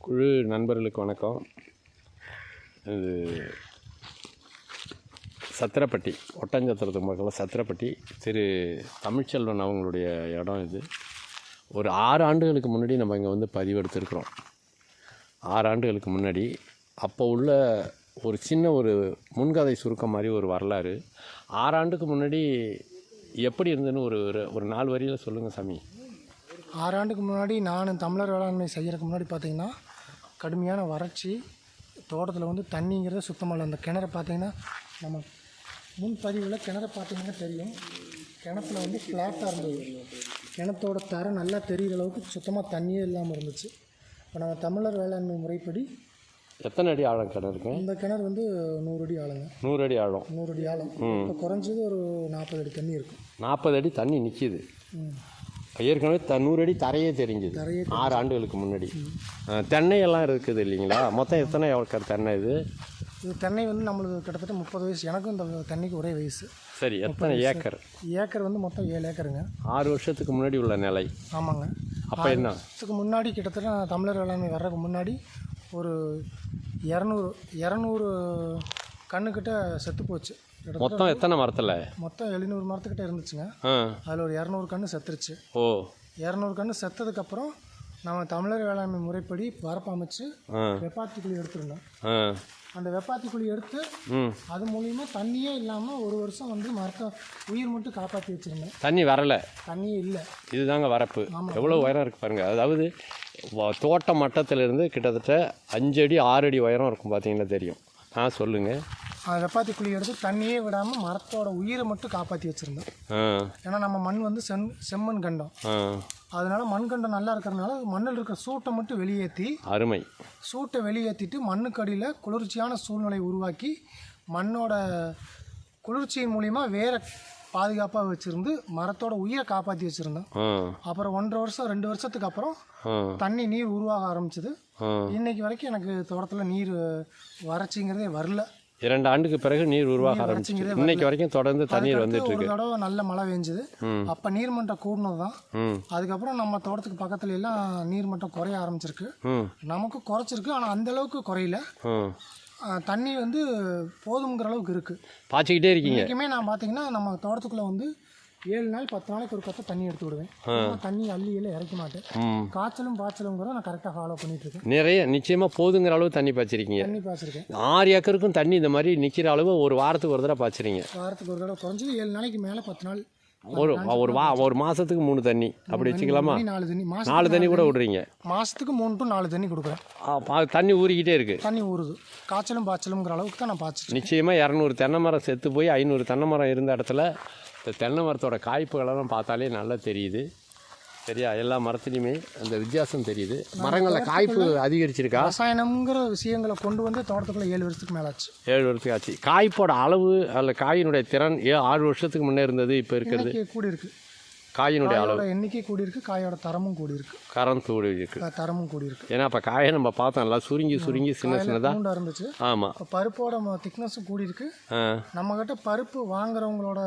குழு நண்பர்களுக்கு வணக்கம். இது சத்திரப்பட்டி ஒட்டஞ்சத்திரத்துக்கு மக்கள் சத்திரப்பட்டி திரு தமிழ்ச்செல்வன் அவங்களுடைய இடம் இது. ஒரு ஆறு ஆண்டுகளுக்கு முன்னாடி நம்ம இங்கே வந்து பதிவெடுத்திருக்கிறோம். ஆறு ஆண்டுகளுக்கு முன்னாடி அப்போ உள்ள ஒரு சின்ன ஒரு முன்கதை சுருக்கம் மாதிரி ஒரு வரலாறு. ஆறு ஆண்டுக்கு முன்னாடி எப்படி இருந்ததுன்னு ஒரு ஒரு- ஒரு நாலு வரியில் சொல்லுங்கள் சாமி. ஆறாண்டுக்கு முன்னாடி நான் தமிழர் வேளாண்மை செய்யறதுக்கு முன்னாடி பார்த்தீங்கன்னா கடுமையான வறட்சி தோட்டத்தில் வந்து தண்ணிங்கிறது சுத்தமாக இல்லை. அந்த கிணறு பார்த்தீங்கன்னா நம்ம முன்பதிவில் கிணறு பார்த்தீங்கன்னா தெரியும். கிணத்துல வந்து ஃப்ளாட்டாக இருந்தது. கிணத்தோட தரம் நல்லா தெரிகிற அளவுக்கு சுத்தமாக தண்ணியே இல்லாமல் இருந்துச்சு. இப்போ நம்ம தமிழர் வேளாண்மை முறைப்படி எத்தனை அடி ஆழம் கிணறுங்க இந்த கிணறு வந்து நூறு அடி ஆளுங்க நூறு அடி ஆழம். நூறு அடி ஆழம். இப்போ குறைஞ்சது ஒரு நாற்பது அடி தண்ணி இருக்கும் நாற்பது அடி தண்ணி நிற்கிது ம். ஏற்கனவே த நூறு அடி தரையே தெரிஞ்சுது. தரையே ஆறு ஆண்டுகளுக்கு முன்னாடி. அஹ், தென்னை எல்லாம் இருக்குது இல்லைங்களா? மொத்தம் எத்தனை ஏக்கர் தென்னை இது? இது தென்னை வந்து நம்மளுக்கு கிட்டத்தட்ட முப்பது வயசு. எனக்கும் இந்த தண்ணிக்கு ஒரே வயசு. சரி எத்தனை ஏக்கர்? ஏக்கர் வந்து மொத்தம் ஏழு ஏக்கருங்க. ஆறு வருஷத்துக்கு முன்னாடி உள்ள நிலை. ஆமாங்க. அப்போ என்ன? இதுக்கு முன்னாடி கிட்டத்தட்ட தமிழர் வேளாண்மை வர்றதுக்கு முன்னாடி ஒரு இரநூறு இரநூறு கண்ணுக்கிட்ட செத்து போச்சு. மொத்தம் எத்தனை மரத்தில்? மொத்தம் எழுநூறு மரத்துக்கிட்ட இருந்துச்சுங்க. அதில் ஒரு இரநூறு கன்று செத்துருச்சு. ஓ. இரநூறு கன்று செத்ததுக்கப்புறம் நம்ம தமிழர் வேளாண்மை முறைப்படி வரப்பு அமைச்சு வெப்பாத்தி குழி எடுத்துருந்தோம். அந்த வெப்பாத்தி குழி எடுத்து அது மூலிமா தண்ணியே இல்லாமல் ஒரு வருஷம் வந்து மரத்தை உயிர் மட்டும் காப்பாற்றி வச்சுருந்தேன் தண்ணி வரலை? தண்ணியே இல்லை. இதுதாங்க வரப்பு. எவ்வளோ உயரம் இருக்குது பாருங்கள் அதாவது தோட்ட மட்டத்திலிருந்து கிட்டத்தட்ட அஞ்சு அடி ஆறு அடி உயரம் இருக்கும் பார்த்தீங்கன்னா தெரியும். ஆ சொல்லுங்கள் அந்த வெப்பாத்தி குழி எடுத்து தண்ணியே விடாமல் மரத்தோட உயிரை மட்டும் காப்பாற்றி வச்சுருந்தோம் ஏன்னா நம்ம மண் வந்து செம் செம்மண் கண்டம். அதனால மண் கண்டம் நல்லா இருக்கிறதுனால மண்ணில் இருக்கிற சூட்டை மட்டும் வெளியேற்றி அருமை. சூட்டை வெளியேற்றிட்டு மண்ணுக்கு அடியில் குளிர்ச்சியான சூழ்நிலை உருவாக்கி மண்ணோட குளிர்ச்சியின் மூலிமா வேற பாதுகாப்பாக வச்சுருந்து மரத்தோட உயிரை காப்பாற்றி வச்சுருந்தோம் அப்புறம் ஒன்றரை வருஷம் ரெண்டு வருஷத்துக்கு அப்புறம் தண்ணி நீர் உருவாக ஆரம்பிச்சது. இன்னைக்கு வரைக்கும் எனக்கு தோட்டத்தில் நீர் வறட்சிங்கிறதே வரல. இரண்டு ஆண்டுக்கு பிறகு நீர் உருவாக ஆரம்பிச்சு இன்னைக்கு வரைக்கும் தொடர்ந்து தண்ணீர் வந்துட்டு இருக்கு. தடவை நல்ல மழை பெஞ்சுது. அப்போ நீர்மட்டம் கூடினது தான் அதுக்கப்புறம் நம்ம தோட்டத்துக்கு பக்கத்துல எல்லாம் நீர்மட்டம் குறைய ஆரம்பிச்சிருக்கு. நமக்கு குறைச்சிருக்கு ஆனால் அந்த அளவுக்கு குறையல. தண்ணி வந்து போதுங்கிற அளவுக்கு இருக்கு. பாய்ச்சிக்கிட்டே இருக்கீங்க. நான் பார்த்தீங்கன்னா நம்ம தோட்டத்துக்குள்ள வந்து ஏழு நாள் பத்து நாளைக்கு ஒரு கத்த தண்ணி எடுத்து விடுவேன். தண்ணி அள்ளி எல்லாம் இறக்க மாட்டேன். காய்ச்சலும் பாய்ச்சலும் கூட நான் கரெக்டாக ஃபாலோ பண்ணிட்டு இருக்கேன் நிறைய நிச்சயமாக போதுங்கிற அளவு தண்ணி பாய்ச்சிருக்கீங்க. தண்ணி பாய்ச்சிருக்கேன். ஆறு ஏக்கருக்கும் தண்ணி இந்த மாதிரி நிற்கிற அளவு ஒரு வாரத்துக்கு ஒரு தடவை பாய்ச்சிறீங்க. வாரத்துக்கு ஒரு தடவை குறைஞ்சது ஏழு நாளைக்கு மேலே பத்து நாள். ஒரு ஒரு வா ஒரு மாதத்துக்கு மூணு தண்ணி. அப்படி வச்சுக்கலாமா? நாலு தண்ணி. நாலு தண்ணி கூட விடுறீங்க. மாதத்துக்கு மூணு டு நாலு தண்ணி கொடுக்குறேன். தண்ணி ஊறிக்கிட்டே இருக்கு. தண்ணி ஊறுது. காய்ச்சலும் பாய்ச்சலுங்கிற அளவுக்கு தான் நான் பாய்ச்சிட்டு நிச்சயமாக இரநூறு தென்னை மரம் செத்து போய் ஐநூறு தென்னை மரம் இருந்த இடத்துல இந்த தென்னை மரத்தோட காய்ப்புகளெல்லாம் பார்த்தாலே நல்லா தெரியுது. சரியா? எல்லா மரத்துலையுமே அந்த வித்தியாசம் தெரியுது. மரங்களில் காய்ப்பு அதிகரிச்சிருக்கா? ரசாயனம்ங்கிற விஷயங்களை கொண்டு வந்து தோட்டத்துக்குள்ள ஏழு வருஷத்துக்கு மேல ஆச்சு. ஏழு வருஷத்துக்கு ஆச்சு. காய்ப்போட அளவு அதில் காயினுடைய திறன் ஏ ஆறு வருஷத்துக்கு முன்னே இருந்தது இப்போ இருக்கிறது. கூடி இருக்கு காயினுடைய அளவு. எண்ணிக்கை கூடி இருக்கு காயோட தரமும் கூடி இருக்கு கரண்ட் கூடி இருக்கு தரமும் கூடி இருக்கு ஏன்னா அப்போ காயை நம்ம பார்த்தோம் நல்லா சுருங்கி சுருங்கி சின்ன சின்னதாக இருந்துச்சு ஆமாம் பருப்போட திக்னஸும் கூடி இருக்கு நம்ம கிட்ட பருப்பு வாங்குறவங்களோட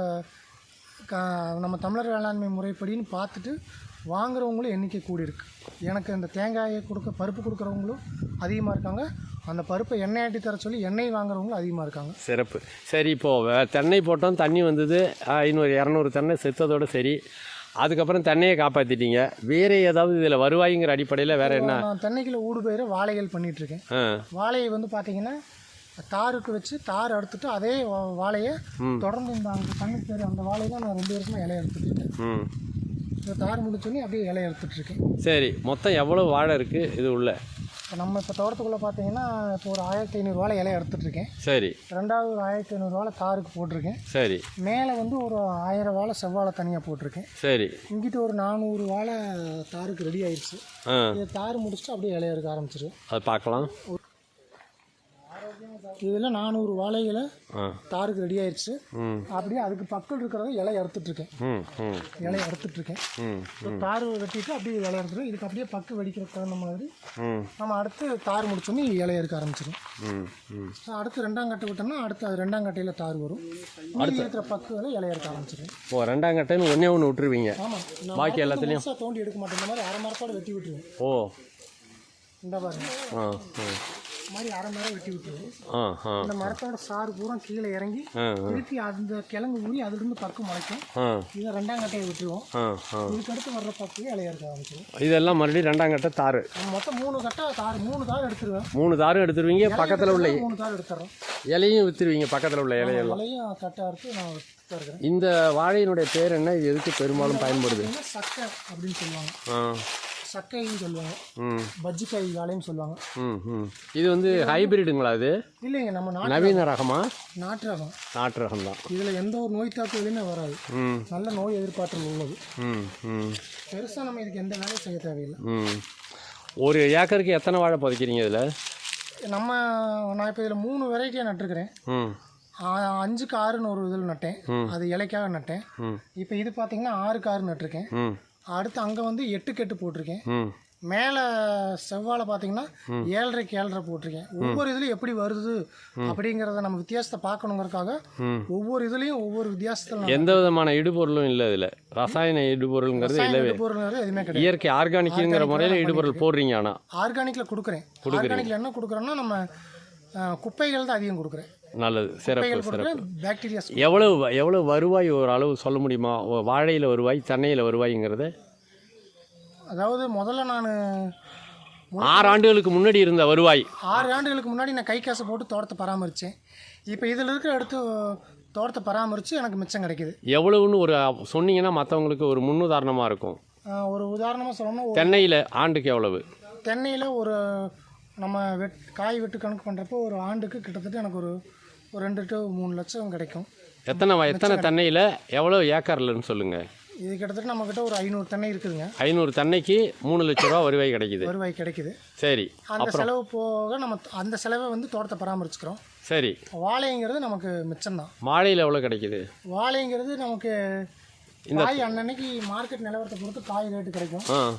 க நம்ம தமிழர் வேளாண்மை முறைப்படின்னு பார்த்துட்டு வாங்குறவங்களும் எண்ணிக்கை கூடி இருக்கு எனக்கு இந்த தேங்காயை கொடுக்க பருப்பு கொடுக்குறவங்களும் அதிகமாக இருக்காங்க. அந்த பருப்பை எண்ணெய் ஆட்டி தர சொல்லி எண்ணெய் வாங்குறவங்களும் அதிகமாக இருக்காங்க. சிறப்பு. சரி இப்போது தென்னை போட்டோம் தண்ணி வந்தது. ஐநூறு இரநூறு தென்னை செத்ததோட சரி. அதுக்கப்புறம் தென்னையை காப்பாற்றிட்டீங்க வேறு ஏதாவது இதில் வருவாய்ங்கிற அடிப்படையில் வேறு என்ன? நான் தென்னைக்குள்ள ஊடு பயிர வாழைகள் பண்ணிட்டு இருக்கேன். ஆ. வாழையை வந்து பார்த்தீங்கன்னா தாருக்கு வச்சு தார் அறுத்துட்டு அதே வாழையை தொடர்ந்து இந்த அங்கே கண்ணுக்கு தெரியும் அந்த வாழையை தான் நான் ரெண்டு வருஷமா இலைய எடுத்துட்டு இருக்கேன். ம். இந்த தார் முடிச்சோடனே அப்படியே இலைய எடுத்துட்டு இருக்கேன். சரி மொத்தம் எவ்வளோ வாழை இருக்குது இது உள்ள? இப்போ நம்ம இப்போ தோட்டத்துக்குள்ளே பார்த்தீங்கன்னா இப்போ ஒரு ஆயிரத்தி ஐநூறு வாழை இலைய எடுத்துட்டு இருக்கேன். சரி. ரெண்டாவது ஒரு ஆயிரத்தி ஐநூறு வாழை தாருக்கு போட்டிருக்கேன். சரி. மேலே வந்து ஒரு ஆயிரம் வாழை செவ்வாழை தனியாக போட்டிருக்கேன். சரி. இங்கிட்டு ஒரு நானூறு வாழை தாருக்கு ரெடி ஆயிடுச்சு. இதை தார் முடிச்சுட்டு அப்படியே இலைய எடுக்க ஆரம்பிச்சிருவேன். அது பார்க்கலாம். இதில் நானூறு வாழைகளை தாருக்கு ரெடி ஆயிடுச்சு அப்படியே அதுக்கு பக்கம் இருக்கிறத அறுத்துட்டு இருக்கேன் ம் இப்போ தார் வெட்டிட்டு அப்படியே இலைய அறுத்துரும் இதுக்கு அப்படியே பக்கு வெடிக்கிற தகுந்த மாதிரி நம்ம அடுத்து தார் முடிச்சோன்னே இலைய இருக்க ஆரம்பிச்சிடும் அடுத்து ரெண்டாம் கட்டை விட்டோம்னா அடுத்து அது ரெண்டாம் கட்டையில் தார் வரும். மீதி இருக்கிற பக்குகளை இலைய இருக்க ஆரம்பிச்சிடும் ஓ ரெண்டாம் கட்டைன்னு ஒன்றே ஒன்று விட்டுருவீங்க. ஆமாம் பாக்கி எல்லாத்துலேயும். தோண்டி எடுக்க மாட்டேன். இந்த மாதிரி அரை மரத்தோட வெட்டி விட்டுருவேன். ஓ. இந்த பாருங்க. ஆ. மாதிரி அரை மரம் வெட்டி விட்டுருவோம் இந்த மரத்தோட சாறு பூரா கீழே இறங்கி திருப்பி அந்த கிழங்கு ஊறி அதுலேருந்து பக்கு முளைக்கும். இதை ரெண்டாம் கட்டையை விட்டுருவோம். இதுக்கடுத்து வர்ற பக்கு இலையா இருக்க ஆரம்பிச்சிடும் இதெல்லாம் மறுபடியும் ரெண்டாம் கட்ட தாறு. மொத்தம் மூணு கட்டை தார் மூணு தார் எடுத்துருவேன். மூணு தாரும் எடுத்துருவீங்க பக்கத்தில் உள்ள மூணு தார் எடுத்துறோம். இலையும் விற்றுருவீங்க பக்கத்தில் உள்ள இலையெல்லாம். இலையும் கட்டாக இருக்கு நான் இந்த வாழையினுடைய பேர் என்ன? இது எதுக்கு பெரும்பாலும் பயன்படுது? சக்கை அப்படின்னு சொல்லுவாங்க. சக்கைன்னு சொல்லுவாங்க. ம். பஜ்ஜிக்காய் வாழைன்னு சொல்லுவாங்க. இது வந்து ஹைபிரிடுங்களா இது? இல்லைங்க நம்ம நவீன ரகமா. நாட்டு ரகம். நாட்டு ரகம் தான் இதில் எந்த ஒரு நோய் தாக்குதலுமே வராது. நல்ல நோய் எதிர்ப்பாற்றல் உள்ளது. பெருசாக நம்ம இதுக்கு எந்த வேலையும் செய்ய தேவையில்லை. ம். ஒரு ஏக்கருக்கு எத்தனை வாழை புதைக்கிறீங்க இதில்? நம்ம நான் இப்போ இதில் மூணு வெரைட்டியாக நட்டுருக்கிறேன். அஞ்சுக்கு ஆறுன்னு ஒரு இதில் நட்டேன். அது இலைக்காக நட்டேன். இப்போ இது பார்த்தீங்கன்னா ஆறுக்கு ஆறு நட்டிருக்கேன். அடுத்து அங்கே வந்து எட்டுக்கு எட்டு போட்டிருக்கேன். மேலே செவ்வாழை பார்த்தீங்கன்னா ஏழரைக்கு ஏழரை போட்டிருக்கேன். ஒவ்வொரு இதுலையும் எப்படி வருது அப்படிங்கிறத நம்ம வித்தியாசத்தை பார்க்கணுங்கிறதுக்காக ஒவ்வொரு இதுலேயும் ஒவ்வொரு வித்தியாசத்தில் எந்த விதமான இடுபொருளும் இல்லை இதில். ரசாயன இடுபொருளுங்கிறது இல்லவே. பொருள் எதுவுமே கிடையாது. இயற்கை ஆர்கானிக்குங்கிற முறையில் இடுபொருள் போடுறீங்க ஆனால் ஆர்கானிக்கில் கொடுக்குறேன். ஆர்கானிக்கில் என்ன கொடுக்குறேன்னா நம்ம குப்பைகள் தான் அதிகம் கொடுக்குறேன். நல்லது. சிறப்பு சிறப்பு. எவ்வளவு எவ்வளவு வருவாய் ஒரு அளவு சொல்ல முடியுமா? வாழையில வருவாய் தென்னையில் வருவாய்ங்கிறது? அதாவது முதல்ல நான் ஆறு ஆண்டுகளுக்கு முன்னாடி இருந்த வருவாய். ஆறு ஆண்டுகளுக்கு முன்னாடி நான் கை காசை போட்டு தோட்டத்தை பராமரித்தேன் இப்போ இதில் இருக்கிற அடுத்து தோட்டத்தை பராமரித்து எனக்கு மிச்சம் கிடைக்குது. எவ்வளவுன்னு ஒரு சொன்னீங்கன்னா மற்றவங்களுக்கு ஒரு முன்னுதாரணமாக இருக்கும். ஒரு உதாரணமாக சொல்லணும்னா ஒரு தென்னையில் ஆண்டுக்கு எவ்வளவு? தென்னையில் ஒரு நம்ம வெட் காய் வெட்டு கணக்கு பண்ணுறப்போ ஒரு ஆண்டுக்கு கிட்டத்தட்ட எனக்கு ஒரு ஒரு ரெண்டு டு மூணு லட்சம் கிடைக்கும். எத்தனை வ- எத்தனை தென்னையில் எவ்வளோ ஏக்கர்லன்னு சொல்லுங்கள் இது கிட்டத்தட்ட நம்மக்கிட்ட ஒரு ஐநூறு தென்னை இருக்குதுங்க. ஐநூறு தென்னைக்கு மூணு லட்ச ரூபா வருவாய் கிடைக்குது. வருவாய் கிடைக்குது. சரி அந்த செலவு போக நம்ம அந்த செலவை வந்து தோட்டத்தை பராமரிச்சுக்கிறோம். சரி. வாழைங்கிறது நமக்கு மிச்சம்தான். வாழையில் எவ்வளோ கிடைக்குது? வாழைங்கிறது நமக்கு காய் அன்னன்னைக்கு மார்க்கெட் நிலவரத்தை பொறுத்து காய் ரேட்டு கிடைக்கும். ஆ.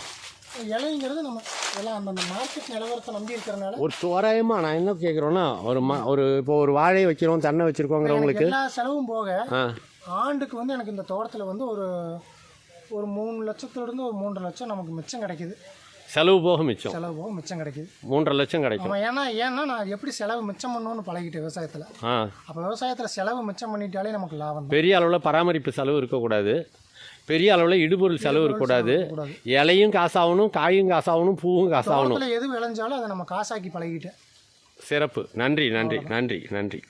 இலைங்கிறது நம்ம எல்லாம் அந்தந்த மார்க்கெட் நிலவரத்தை நம்பி இருக்கிறனால ஒரு தோராயமாக நான் என்ன கேட்குறோன்னா ஒரு ம ஒரு இப்போ ஒரு வாழை வைக்கிறோம் தென்னை வச்சுருக்கோங்கிறவங்களுக்கு எல்லா செலவும் போக ஆண்டுக்கு வந்து எனக்கு இந்த தோட்டத்தில் வந்து ஒரு ஒரு மூணு லட்சத்துலேருந்து ஒரு மூன்றரை லட்சம் நமக்கு மிச்சம் கிடைக்குது. செலவு போக மிச்சம்? செலவு போக மிச்சம் கிடைக்குது. மூன்றரை லட்சம் கிடைக்கும். ஏன்னா ஏன்னா நான் எப்படி செலவு மிச்சம் பண்ணணும்னு பழகிட்டேன் விவசாயத்தில். அப்போ விவசாயத்தில் செலவு மிச்சம் பண்ணிட்டாலே நமக்கு லாபம் பெரிய அளவில் பராமரிப்பு செலவு இருக்கக்கூடாது. பெரிய அளவில் இடுபொருள் செலவு இருக்கக்கூடாது. கூடாது இலையும் காசாகணும் காயும் காசாகணும் பூவும் காசாகணும். எது விளைஞ்சாலும் அதை நம்ம காசாக்கி பழகிட்டேன் சிறப்பு. நன்றி நன்றி நன்றி நன்றி.